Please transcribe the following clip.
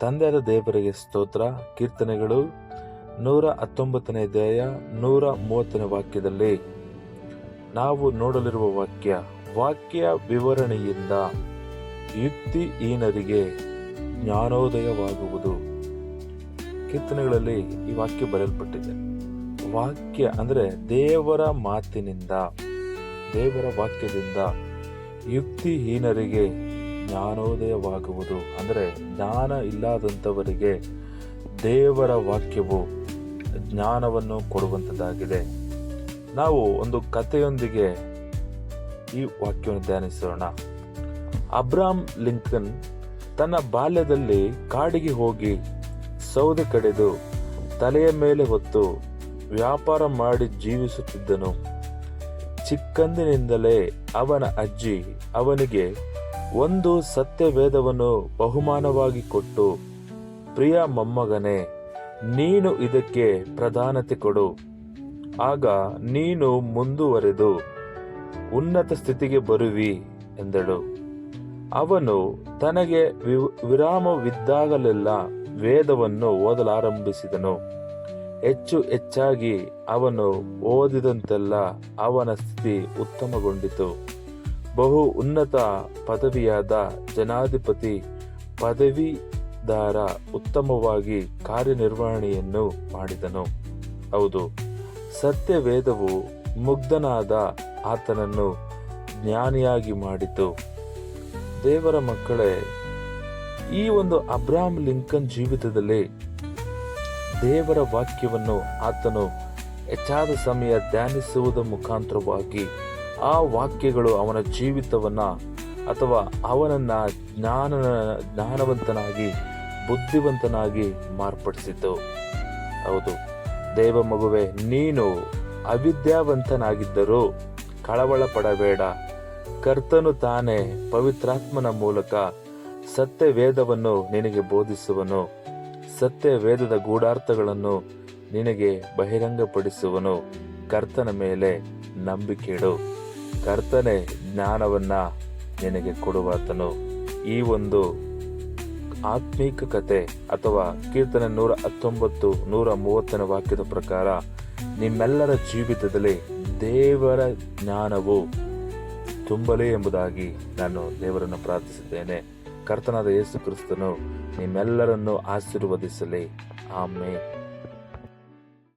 ತಂದೆಯಾದ ದೇವರಿಗೆ ಸ್ತೋತ್ರ, ಕೀರ್ತನೆಗಳು ನೂರ ಹತ್ತೊಂಬತ್ತನೇ ದೇಹ ನೂರ ಮೂವತ್ತನೇ ವಾಕ್ಯದಲ್ಲಿ ನಾವು ನೋಡಲಿರುವ ವಾಕ್ಯ ವಾಕ್ಯ ವಿವರಣೆಯಿಂದ ಯುಕ್ತಿಹೀನರಿಗೆ ಜ್ಞಾನೋದಯವಾಗುವುದು. ಕೀರ್ತನೆಗಳಲ್ಲಿ ಈ ವಾಕ್ಯ ಬರೆಯಲ್ಪಟ್ಟಿದೆ. ವಾಕ್ಯ ಅಂದರೆ ದೇವರ ಮಾತಿನಿಂದ, ದೇವರ ವಾಕ್ಯದಿಂದ ಯುಕ್ತಿಹೀನರಿಗೆ ಜ್ಞಾನೋದಯವಾಗುವುದು. ಅಂದರೆ ಜ್ಞಾನ ಇಲ್ಲದಂಥವರಿಗೆ ದೇವರ ವಾಕ್ಯವು ಜ್ಞಾನವನ್ನು ಕೊಡುವಂಥದ್ದಾಗಿದೆ. ನಾವು ಒಂದು ಕಥೆಯೊಂದಿಗೆ ಈ ವಾಕ್ಯವನ್ನು ಧ್ಯಾನಿಸೋಣ. ಅಬ್ರಾಮ್ ಲಿಂಕನ್ ತನ್ನ ಬಾಲ್ಯದಲ್ಲಿ ಕಾಡಿಗೆ ಹೋಗಿ ಸೌದೆ ಕಡೆದು ತಲೆಯ ಮೇಲೆ ಹೊತ್ತು ವ್ಯಾಪಾರ ಮಾಡಿ ಜೀವಿಸುತ್ತಿದ್ದನು. ಚಿಕ್ಕಂದಿನಿಂದಲೇ ಅವನ ಅಜ್ಜಿ ಅವನಿಗೆ ಒಂದು ಸತ್ಯವೇದವನ್ನು ಬಹುಮಾನವಾಗಿ ಕೊಟ್ಟು, ಪ್ರಿಯ ಮೊಮ್ಮಗನೇ, ನೀನು ಇದಕ್ಕೆ ಪ್ರಧಾನತೆ ಕೊಡು. ಆಗ ನೀನು ಮುಂದುವರೆದು ಉನ್ನತ ಸ್ಥಿತಿಗೆ ಬರುವಿ ಎಂದಳು. ಅವನು ತನಗೆ ವಿರಾಮವಿದ್ದಾಗಲೆಲ್ಲ ವೇದವನ್ನು ಓದಲಾರಂಭಿಸಿದನು. ಹೆಚ್ಚು ಹೆಚ್ಚಾಗಿ ಅವನು ಓದಿದಂತೆಲ್ಲ ಅವನ ಸ್ಥಿತಿ ಉತ್ತಮಗೊಂಡಿತು. ಬಹು ಉನ್ನತ ಪದವಿಯಾದ ಜನಾಧಿಪತಿ ಪದವಿದಾರ ಉತ್ತಮವಾಗಿ ಕಾರ್ಯನಿರ್ವಹಣೆಯನ್ನು ಮಾಡಿದನು. ಹೌದು, ಸತ್ಯವೇದವು ಮುಗ್ಧನಾದ ಆತನನ್ನು ಜ್ಞಾನಿಯಾಗಿ ಮಾಡಿತು. ದೇವರ ಮಕ್ಕಳೇ, ಈ ಒಂದು ಅಬ್ರಾಹಂ ಲಿಂಕನ್ ಜೀವಿತದಲ್ಲಿ ದೇವರ ವಾಕ್ಯವನ್ನು ಆತನು ಹೆಚ್ಚಾದ ಸಮಯ ಧ್ಯಾನಿಸುವುದರ ಮುಖಾಂತರವಾಗಿ ಆ ವಾಕ್ಯಗಳು ಅವನ ಜೀವಿತವನ್ನು ಅಥವಾ ಅವನನ್ನು ಜ್ಞಾನ ಜ್ಞಾನವಂತನಾಗಿ, ಬುದ್ಧಿವಂತನಾಗಿ ಮಾರ್ಪಡಿಸಿತು ಹೌದು. ದೇವ ಮಗುವೆ, ನೀನು ಅವಿದ್ಯಾವಂತನಾಗಿದ್ದರೂ ಕಳವಳ ಪಡಬೇಡ ಕರ್ತನು ತಾನೇ ಪವಿತ್ರಾತ್ಮನ ಮೂಲಕ ಸತ್ಯ ವೇದವನ್ನು ನಿನಗೆ ಬೋಧಿಸುವನು. ಸತ್ಯ ವೇದದ ಗೂಢಾರ್ಥಗಳನ್ನು ನಿನಗೆ ಬಹಿರಂಗಪಡಿಸುವನು. ಕರ್ತನ ಮೇಲೆ ನಂಬಿಕೆಡು ಕರ್ತನೆ ಜ್ಞಾನವನ್ನ ನಿನಗೆ ಕೊಡುವಾತನು. ಈ ಒಂದು ಆತ್ಮೀಕ ಕತೆ ಅಥವಾ ಕೀರ್ತನೆ ನೂರ ಹತ್ತೊಂಬತ್ತು, ನೂರ ಮೂವತ್ತನೇ ವಾಕ್ಯದ ಪ್ರಕಾರ, ನಿಮ್ಮೆಲ್ಲರ ಜೀವಿತದಲ್ಲಿ ದೇವರ ಜ್ಞಾನವು ತುಂಬಲಿ ಎಂಬುದಾಗಿ ನಾನು ದೇವರನ್ನು ಪ್ರಾರ್ಥಿಸಿದ್ದೇನೆ. ಕರ್ತನಾದ ಯೇಸು ಕ್ರಿಸ್ತನು ನಿಮ್ಮೆಲ್ಲರನ್ನು ಆಶೀರ್ವದಿಸಲಿ. ಆಮೇ